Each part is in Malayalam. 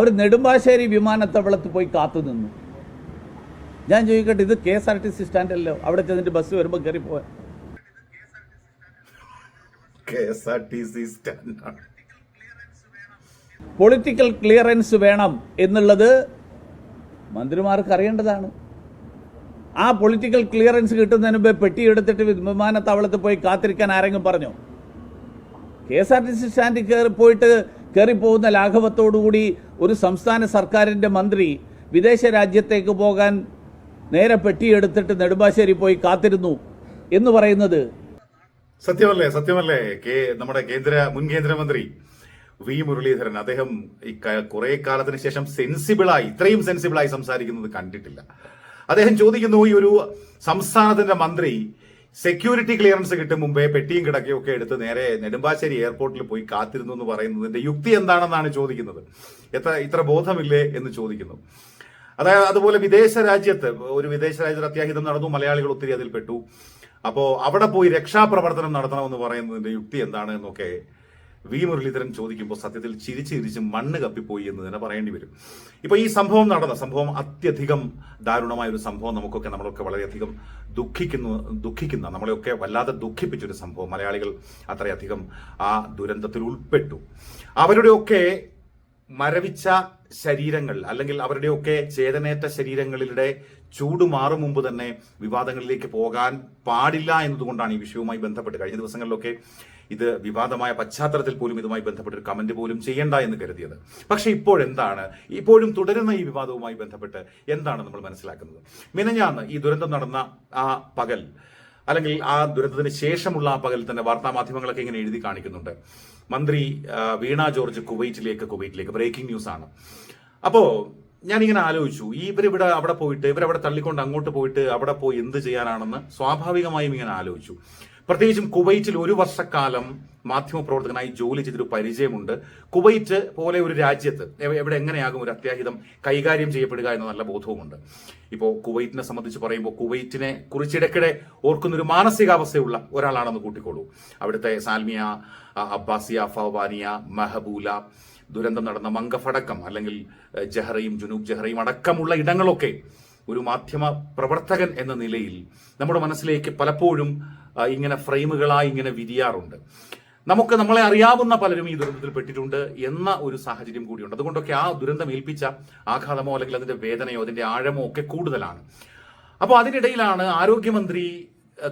അവർ നെടുമ്പാശ്ശേരി വിമാനത്താവളത്ത് പോയി കാത്തു നിന്നു. ഞാൻ ചോദിക്കട്ടെ ഇത് K S R T C സ്റ്റാൻഡല്ലോ? അവിടെ ചെന്നിട്ട് ബസ് വരുമ്പോൾ കയറി പോവാൻ. പൊളിറ്റിക്കൽ ക്ലിയറൻസ് വേണം എന്നുള്ളത് മന്ത്രിമാർക്ക് അറിയേണ്ടതാണ്. ആ പൊളിറ്റിക്കൽ ക്ലിയറൻസ് കിട്ടുന്നതിന് മുമ്പ് പെട്ടി എടുത്തിട്ട് വിമാനത്താവളത്തിൽ പോയി കാത്തിരിക്കാൻ ആരെങ്കിലും പറഞ്ഞോ? K S R T C സ്റ്റാൻഡിൽ കയറി പോയിട്ട് കയറിപ്പോകുന്ന ലാഘവത്തോടുകൂടി ഒരു സംസ്ഥാന സർക്കാരിന്റെ മന്ത്രി വിദേശ രാജ്യത്തേക്ക് പോകാൻ നേരെ പെട്ടിയെടുത്തിട്ട് നെടുമ്പാശ്ശേരി പോയി കാത്തിരുന്നു എന്ന് പറയുന്നത്. സത്യമല്ലേ സത്യമല്ലേ? കെ നമ്മുടെ കേന്ദ്ര മുൻ കേന്ദ്രമന്ത്രി വി മുരളീധരൻ അദ്ദേഹം ഈ കുറെ കാലത്തിന് ശേഷം സെൻസിബിളായി ഇത്രയും സെൻസിബിളായി സംസാരിക്കുന്നത് കണ്ടിട്ടില്ല. അദ്ദേഹം ചോദിക്കുന്നു ഈ ഒരു സംസ്ഥാനത്തിന്റെ മന്ത്രി സെക്യൂരിറ്റി ക്ലിയറൻസ് കിട്ടും മുമ്പേ പെട്ടിയും കിടക്കയും ഒക്കെ എടുത്ത് നേരെ നെടുമ്പാശ്ശേരി എയർപോർട്ടിൽ പോയി കാത്തിരുന്നു എന്ന് പറയുന്നതിന്റെ യുക്തി എന്താണെന്നാണ് ചോദിക്കുന്നത്. എത്ര ഇത്ര ബോധമില്ലേ എന്ന് ചോദിക്കുന്നു. അതായത് അതുപോലെ വിദേശ രാജ്യത്ത് ഒരു വിദേശ രാജ്യത്ത് അത്യാഹിതം നടന്നു മലയാളികൾ ഒത്തിരി അതിൽ പെട്ടു. അപ്പോ അവിടെ പോയി രക്ഷാപ്രവർത്തനം നടത്തണമെന്ന് പറയുന്നതിന്റെ യുക്തി എന്താണ് എന്നൊക്കെ വി മുരളീധരൻ ചോദിക്കുമ്പോൾ സത്യത്തിൽ ചിരിച്ച് ചിരിച്ച് മണ്ണ് കപ്പിപ്പോയി എന്ന് തന്നെ പറയേണ്ടി വരും. ഇപ്പൊ ഈ സംഭവം നടന്ന സംഭവം അത്യധികം ദാരുണമായ ഒരു സംഭവം നമുക്കൊക്കെ നമ്മളൊക്കെ വളരെയധികം ദുഃഖിക്കുന്നു ദുഃഖിക്കുന്ന നമ്മളെയൊക്കെ വല്ലാതെ ദുഃഖിപ്പിച്ചൊരു സംഭവം മലയാളികൾ അത്രയധികം ആ ദുരന്തത്തിൽ ഉൾപ്പെട്ടു. അവരുടെയൊക്കെ മരവിച്ച ശരീരങ്ങൾ അല്ലെങ്കിൽ അവരുടെയൊക്കെ ചേതനേറ്റ ശരീരങ്ങളിലൂടെ ചൂട് മാറും മുമ്പ് തന്നെ വിവാദങ്ങളിലേക്ക് പോകാൻ പാടില്ല എന്നതുകൊണ്ടാണ് ഈ വിഷയവുമായി ബന്ധപ്പെട്ട് കഴിഞ്ഞ ദിവസങ്ങളിലൊക്കെ ഇത് വിവാദമായ പശ്ചാത്തലത്തിൽ പോലും ഇതുമായി ബന്ധപ്പെട്ട് കമന്റ് പോലും ചെയ്യണ്ട എന്ന് കരുതിയത്. പക്ഷേ ഇപ്പോഴെന്താണ്? ഇപ്പോഴും തുടരുന്ന ഈ വിവാദവുമായി ബന്ധപ്പെട്ട് എന്താണ് നമ്മൾ മനസ്സിലാക്കുന്നത്? മിനഞ്ഞാന്ന് ഈ ദുരന്തം നടന്ന ആ പകൽ അല്ലെങ്കിൽ ആ ദുരന്തത്തിന് ശേഷമുള്ള ആ പകൽ തന്നെ വാർത്താ മാധ്യമങ്ങളൊക്കെ ഇങ്ങനെ എഴുതി കാണിക്കുന്നുണ്ട്. മന്ത്രി വീണ ജോർജ് കുവൈറ്റിലേക്ക് കുവൈറ്റിലേക്ക്. ബ്രേക്കിംഗ് ന്യൂസ് ആണ് അപ്പോ ഞാനിങ്ങനെ ആലോചിച്ചു ഈ ഇവരിവിടെ അവിടെ പോയിട്ട് ഇവരവിടെ തള്ളിക്കൊണ്ട് അങ്ങോട്ട് പോയിട്ട് അവിടെ പോയി എന്ത് ചെയ്യാനാണെന്ന് സ്വാഭാവികമായും ഇങ്ങനെ ആലോചിച്ചു. പ്രത്യേകിച്ചും കുവൈറ്റിൽ ഒരു വർഷക്കാലം മാധ്യമപ്രവർത്തകനായി ജോലി ചെയ്തൊരു പരിചയമുണ്ട്. കുവൈറ്റ് പോലെ ഒരു രാജ്യത്ത് എവിടെ എങ്ങനെയാകും ഒരു അത്യാഹിതം കൈകാര്യം ചെയ്യപ്പെടുക എന്ന നല്ല ബോധവുമുണ്ട്. ഇപ്പോൾ കുവൈറ്റിനെ സംബന്ധിച്ച് പറയുമ്പോൾ കുവൈറ്റിനെ കുറിച്ചിടയ്ക്കിടെ ഓർക്കുന്ന ഒരു മാനസികാവസ്ഥയുള്ള ഒരാളാണെന്ന് കൂട്ടിക്കോളൂ. അവിടുത്തെ സാൽമിയ അബ്ബാസിയ ഫവാനിയ മെഹബൂല ദുരന്തം നടന്ന മങ്കഫടക്കം അല്ലെങ്കിൽ ജഹ്റയും ജുനൂബ് ജഹറയും അടക്കമുള്ള ഇടങ്ങളൊക്കെ ഒരു മാധ്യമ പ്രവർത്തകൻ എന്ന നിലയിൽ നമ്മുടെ മനസ്സിലേക്ക് പലപ്പോഴും ഇങ്ങനെ ഫ്രെയിമുകളായി ഇങ്ങനെ വിരിയാറുണ്ട്. നമുക്ക് നമ്മളെ അറിയാവുന്ന പലരും ഈ ദുരന്തത്തിൽ പെട്ടിട്ടുണ്ട് എന്ന ഒരു സാഹചര്യം കൂടിയുണ്ട്. അതുകൊണ്ടൊക്കെ ആ ദുരന്തം ഏൽപ്പിച്ച ആഘാതമോ അല്ലെങ്കിൽ അതിന്റെ വേദനയോ അതിന്റെ ആഴമോ ഒക്കെ കൂടുതലാണ്. അപ്പോൾ അതിനിടയിലാണ് ആരോഗ്യമന്ത്രി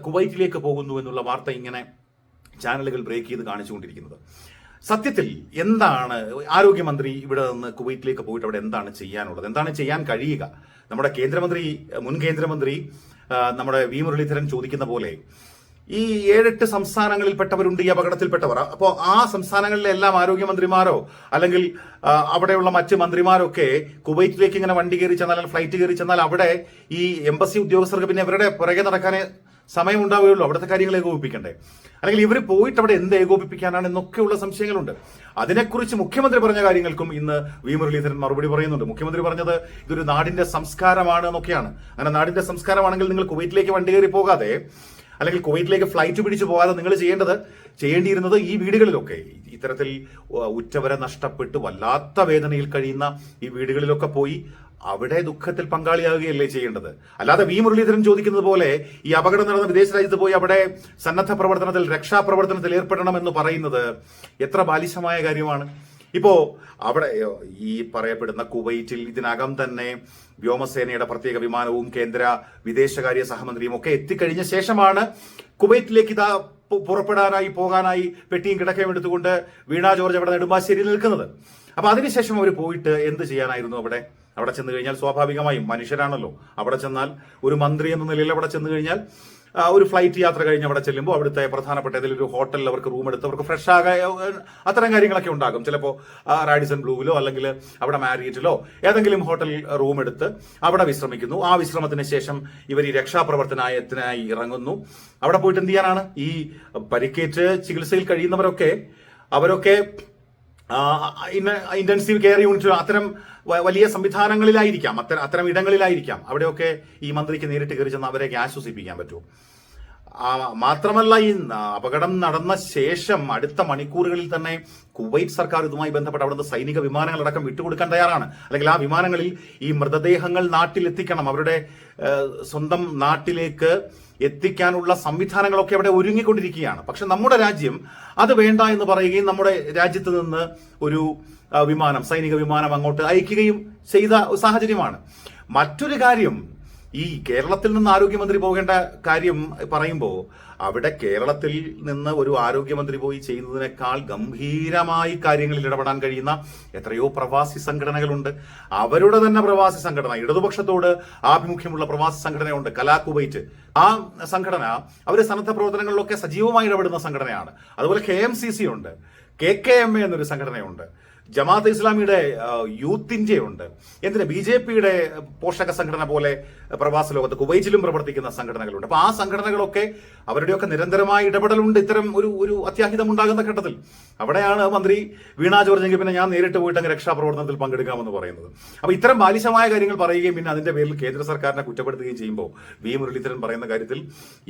കുവൈറ്റിലേക്ക് പോകുന്നു എന്നുള്ള വാർത്ത ഇങ്ങനെ ചാനലുകൾ ബ്രേക്ക് ചെയ്ത് കാണിച്ചുകൊണ്ടിരിക്കുന്നത്. സത്യത്തിൽ എന്താണ് ആരോഗ്യമന്ത്രി ഇവിടെ നിന്ന് കുവൈറ്റിലേക്ക് പോയിട്ട് അവിടെ എന്താണ് ചെയ്യാനുള്ളത്? എന്താണ് ചെയ്യാൻ കഴിയുക? നമ്മുടെ കേന്ദ്രമന്ത്രി മുൻ കേന്ദ്രമന്ത്രി നമ്മുടെ വി മുരളീധരൻ ചോദിക്കുന്ന പോലെ ഈ ഏഴെട്ട് സംസ്ഥാനങ്ങളിൽപ്പെട്ടവരുണ്ട് ഈ അപകടത്തിൽപ്പെട്ടവർ. അപ്പോൾ ആ സംസ്ഥാനങ്ങളിലെ എല്ലാം ആരോഗ്യമന്ത്രിമാരോ അല്ലെങ്കിൽ അവിടെയുള്ള മറ്റ് മന്ത്രിമാരൊക്കെ കുവൈറ്റിലേക്ക് ഇങ്ങനെ വണ്ടി കയറി ചെന്നാൽ അല്ലെങ്കിൽ ഫ്ലൈറ്റ് കയറി ചെന്നാൽ അവിടെ ഈ എംബസി ഉദ്യോഗസ്ഥർക്ക് പിന്നെ ഇവരുടെ പുറകെ നടക്കാനേ സമയം ഉണ്ടാവുകയുള്ളൂ അവിടുത്തെ കാര്യങ്ങൾ ഏകോപിപ്പിക്കണ്ടേ? അല്ലെങ്കിൽ ഇവർ പോയിട്ട് അവിടെ എന്ത് ഏകോപിപ്പിക്കാനാണ് എന്നൊക്കെയുള്ള സംശയങ്ങളുണ്ട്. അതിനെക്കുറിച്ച് മുഖ്യമന്ത്രി പറഞ്ഞ കാര്യങ്ങൾക്കും ഇന്ന് വി മുരളീധരൻ മറുപടി പറയുന്നുണ്ട്. മുഖ്യമന്ത്രി പറഞ്ഞത് ഇതൊരു നാടിന്റെ സംസ്കാരമാണ് എന്നൊക്കെയാണ്. അങ്ങനെ നാടിന്റെ സംസ്കാരമാണെങ്കിൽ നിങ്ങൾ കുവൈറ്റിലേക്ക് വണ്ടി കയറി പോകാതെ അല്ലെങ്കിൽ കുവൈറ്റിലേക്ക് ഫ്ലൈറ്റ് പിടിച്ചു പോകാതെ നിങ്ങൾ ചെയ്യേണ്ടത് ചെയ്യേണ്ടിയിരുന്നത് ഈ വീടുകളിലൊക്കെ. ഇത്തരത്തിൽ ഉറ്റവരെ നഷ്ടപ്പെട്ട് വല്ലാത്ത വേദനയിൽ കഴിയുന്ന ഈ വീടുകളിലൊക്കെ പോയി അവിടെ ദുഃഖത്തിൽ പങ്കാളിയാകുകയല്ലേ ചെയ്യേണ്ടത്. അല്ലാതെ വി. മുരളീധരൻ ചോദിക്കുന്നത് പോലെ ഈ അപകടം നടന്ന വിദേശ രാജ്യത്ത് പോയി അവിടെ സന്നദ്ധ പ്രവർത്തനത്തിൽ രക്ഷാപ്രവർത്തനത്തിൽ ഏർപ്പെടണം എന്ന് പറയുന്നത് എത്ര ബാലിശമായ കാര്യമാണ്. ഇപ്പോ അവിടെ ഈ പറയപ്പെടുന്ന കുവൈറ്റിൽ ഇതിനകം തന്നെ വ്യോമസേനയുടെ പ്രത്യേക വിമാനവും കേന്ദ്ര വിദേശകാര്യ സഹമന്ത്രിയും ഒക്കെ എത്തിക്കഴിഞ്ഞ ശേഷമാണ് കുവൈറ്റിലേക്ക് ഇതാ പുറപ്പെടാനായി പോകാനായി പെട്ടിയും കിടക്കയും എടുത്തുകൊണ്ട് വീണാ ജോർജ് അവിടെ നെടുമ്പാശ്ശേരിയിൽ നിൽക്കുന്നത്. അപ്പൊ അതിനുശേഷം അവർ പോയിട്ട് എന്ത് ചെയ്യാനായിരുന്നു അവിടെ? അവിടെ ചെന്ന് കഴിഞ്ഞാൽ സ്വാഭാവികമായും മനുഷ്യരാണല്ലോ. അവിടെ ചെന്നാൽ ഒരു മന്ത്രി എന്ന നിലയിൽ അവിടെ ചെന്ന് കഴിഞ്ഞാൽ ഒരു ഫ്ലൈറ്റ് യാത്ര കഴിഞ്ഞ് അവിടെ ചെല്ലുമ്പോൾ അവിടുത്തെ പ്രധാനപ്പെട്ട ഏതെങ്കിലും ഒരു ഹോട്ടലിൽ അവർക്ക് റൂം എടുത്ത് അവർക്ക് ഫ്രഷ് ആകായ അത്തരം കാര്യങ്ങളൊക്കെ ഉണ്ടാകും. ചിലപ്പോൾ റാഡിസൺ ബ്ലൂവിലോ അല്ലെങ്കിൽ അവിടെ മാരിയറ്റിലോ ഏതെങ്കിലും ഹോട്ടൽ റൂം എടുത്ത് അവിടെ വിശ്രമിക്കുന്നു. ആ വിശ്രമത്തിന് ശേഷം ഇവർ ഈ രക്ഷാപ്രവർത്തനത്തിനായി ഇറങ്ങുന്നു. അവിടെ പോയിട്ട് എന്ത് ചെയ്യാനാണ്? ഈ പരിക്കേറ്റ് ചികിത്സയിൽ കഴിയുന്നവരൊക്കെ അവരൊക്കെ ഇന്റൻസീവ് കെയർ യൂണിറ്റ് അത്തരം വലിയ സംവിധാനങ്ങളിലായിരിക്കാം. അത്തരം അത്തരം ഇടങ്ങളിലായിരിക്കാം. അവിടെയൊക്കെ ഈ മന്ത്രിക്ക് നേരിട്ട് കയറി ചെന്ന് അവരെയൊക്കെ ആശ്വസിപ്പിക്കാൻ പറ്റുമോ ആ, മാത്രമല്ല ഈ അപകടം നടന്ന ശേഷം അടുത്ത മണിക്കൂറുകളിൽ തന്നെ കുവൈറ്റ് സർക്കാർ ഇതുമായി ബന്ധപ്പെട്ട് അവിടുന്ന് സൈനിക വിമാനങ്ങൾ വിമാനങ്ങളടക്കം വിട്ടുകൊടുക്കാൻ തയ്യാറാണ്. അല്ലെങ്കിൽ ആ വിമാനങ്ങളിൽ ഈ മൃതദേഹങ്ങൾ നാട്ടിലെത്തിക്കണം. അവരുടെ സ്വന്തം നാട്ടിലേക്ക് എത്തിക്കാനുള്ള സംവിധാനങ്ങളൊക്കെ അവിടെ ഒരുങ്ങിക്കൊണ്ടിരിക്കുകയാണ്. പക്ഷെ നമ്മുടെ രാജ്യം അത് വേണ്ട എന്ന് പറയുകയും നമ്മുടെ രാജ്യത്ത് നിന്ന് ഒരു വിമാനം സൈനിക വിമാനം അങ്ങോട്ട് അയക്കുകയും ചെയ്ത സാഹചര്യമാണ്. മറ്റൊരു കാര്യം ഈ കേരളത്തിൽ നിന്ന് ആരോഗ്യമന്ത്രി പോകേണ്ട കാര്യം പറയുമ്പോൾ അവിടെ കേരളത്തിൽ നിന്ന് ഒരു ആരോഗ്യമന്ത്രി പോയി ചെയ്യുന്നതിനേക്കാൾ ഗംഭീരമായി കാര്യങ്ങളിൽ ഇടപെടാൻ കഴിയുന്ന എത്രയോ പ്രവാസി സംഘടനകളുണ്ട്. അവരുടെ തന്നെ പ്രവാസി സംഘടന ഇടതുപക്ഷത്തോട് ആഭിമുഖ്യമുള്ള പ്രവാസി സംഘടനയുണ്ട് കലാകുബൈറ്റ് ആ സംഘടന അവർ സന്നദ്ധ പ്രവർത്തനങ്ങളിലൊക്കെ സജീവമായി ഇടപെടുന്ന സംഘടനയാണ്. അതുപോലെ കെ എം സി സി ഉണ്ട് കെ കെ എം എ എന്നൊരു സംഘടനയുണ്ട്. ജമാഅത്ത് ഇസ്ലാമിയുടെ യൂത്ത് ഇന്ത്യയുണ്ട്. എന്തിന്? ബി ജെ പിയുടെ പോഷക സംഘടന പോലെ പ്രവാസ ലോകത്ത് കുവൈറ്റിലും പ്രവർത്തിക്കുന്ന സംഘടനകളുണ്ട്. അപ്പൊ ആ സംഘടനകളൊക്കെ അവരുടെയൊക്കെ നിരന്തരമായ ഇടപെടലുണ്ട്. ഇത്തരം ഒരു ഒരു അത്യാഹിതം ഉണ്ടാകുന്ന ഘട്ടത്തിൽ. അവിടെയാണ് മന്ത്രി വീണ ജോർജെങ്കിൽ പിന്നെ ഞാൻ നേരിട്ട് പോയിട്ട് അങ്ങ് രക്ഷാപ്രവർത്തനത്തിൽ പങ്കെടുക്കാമെന്ന് പറയുന്നത്. അപ്പൊ ഇത്തരം ബാലിശമായ കാര്യങ്ങൾ പറയുകയും പിന്നെ അതിന്റെ പേരിൽ കേന്ദ്ര സർക്കാരിനെ കുറ്റപ്പെടുത്തുകയും ചെയ്യുമ്പോൾ വി. മുരളീധരൻ പറയുന്ന കാര്യത്തിൽ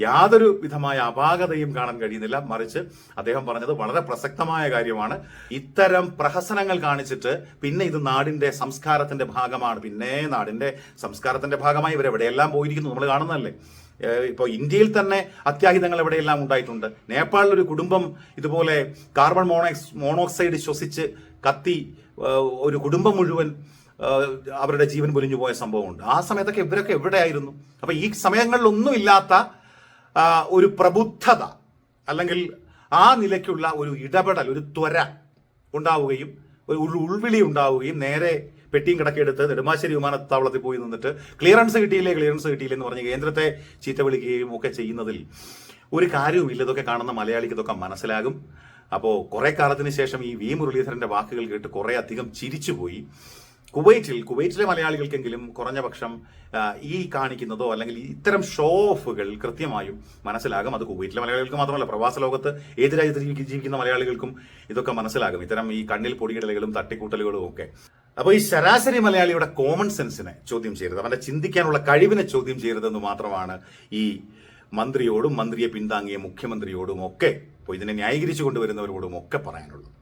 യാതൊരു വിധമായ അപാകതയും കാണാൻ കഴിയുന്നില്ല. മറിച്ച് അദ്ദേഹം പറഞ്ഞത് വളരെ പ്രസക്തമായ കാര്യമാണ്. ഇത്തരം പ്രഹസനങ്ങൾ കാണിച്ചിട്ട് പിന്നെ ഇത് നാടിന്റെ സംസ്കാരത്തിന്റെ ഭാഗമാണ്. പിന്നെ നാടിന്റെ സംസ്കാരത്തിന്റെ ഭാഗമായി ഇവർ എവിടെയെല്ലാം പോയിരിക്കുന്നു നമ്മൾ കാണുന്നതല്ലേ? ഇപ്പോൾ ഇപ്പൊ ഇന്ത്യയിൽ തന്നെ അത്യാഹിതങ്ങൾ എവിടെയെല്ലാം ഉണ്ടായിട്ടുണ്ട്? നേപ്പാളിൽ ഒരു കുടുംബം ഇതുപോലെ കാർബൺ മോണോക്സ് മോണോക്സൈഡ് ശ്വസിച്ച് കത്തി ഒരു കുടുംബം മുഴുവൻ അവരുടെ ജീവൻ പൊലിഞ്ഞു പോയ സംഭവമുണ്ട്. ആ സമയത്തൊക്കെ ഇവരൊക്കെ എവിടെയായിരുന്നു? അപ്പൊ ഈ സമയങ്ങളിലൊന്നും ഇല്ലാത്ത ഒരു പ്രബുദ്ധത അല്ലെങ്കിൽ ആ നിലയ്ക്കുള്ള ഒരു ഇടപെടൽ ഒരു ത്വര ഉണ്ടാവുകയും ഒരു ഉൾവിളി ഉണ്ടാവുകയും നേരെ പെട്ടിയും കിടക്കെടുത്ത് നെടുമ്പാശ്ശേരി വിമാനത്താവളത്തിൽ പോയി നിന്നിട്ട് ക്ലിയറൻസ് കിട്ടിയില്ലേ ക്ലിയറൻസ് കിട്ടിയില്ലേ എന്ന് പറഞ്ഞ് കേന്ദ്രത്തെ ചീത്ത വിളിക്കുകയും ഒക്കെ ചെയ്യുന്നതിൽ ഒരു കാര്യവുമില്ല. ഇതൊക്കെ കാണുന്ന മലയാളിക്ക് ഇതൊക്കെ മനസ്സിലാകും. അപ്പോൾ കുറെ കാലത്തിന് ശേഷം ഈ വി മുരളീധരന്റെ വാക്കുകൾ കേട്ട് കുറേ അധികം ചിരിച്ചുപോയി. കുവൈറ്റിൽ കുവൈറ്റിലെ മലയാളികൾക്കെങ്കിലും കുറഞ്ഞ പക്ഷം ഈ കാണിക്കുന്നതോ അല്ലെങ്കിൽ ഇത്തരം ഷോ ഓഫുകൾ കൃത്യമായും മനസ്സിലാകും. അത് കുവൈറ്റിലെ മലയാളികൾക്ക് മാത്രമല്ല പ്രവാസ ലോകത്ത് ഏത് രാജ്യത്ത് ജീവിക്കുന്ന മലയാളികൾക്കും ഇതൊക്കെ മനസ്സിലാകും. ഇത്തരം ഈ കണ്ണിൽ പൊടിയിടലുകളും തട്ടിക്കൂട്ടലുകളും ഒക്കെ. അപ്പോൾ ഈ ശരാശരി മലയാളിയുടെ കോമൺ സെൻസിനെ ചോദ്യം ചെയ്യരുത്. അവന്റെ ചിന്തിക്കാനുള്ള കഴിവിനെ ചോദ്യം ചെയ്യരുതെന്ന് മാത്രമാണ് ഈ മന്ത്രിയോടും മന്ത്രിയെ പിന്താങ്ങിയ മുഖ്യമന്ത്രിയോടും ഒക്കെ ഇതിനെ ന്യായീകരിച്ചു കൊണ്ടുവരുന്നവരോടും ഒക്കെ പറയാനുള്ളത്.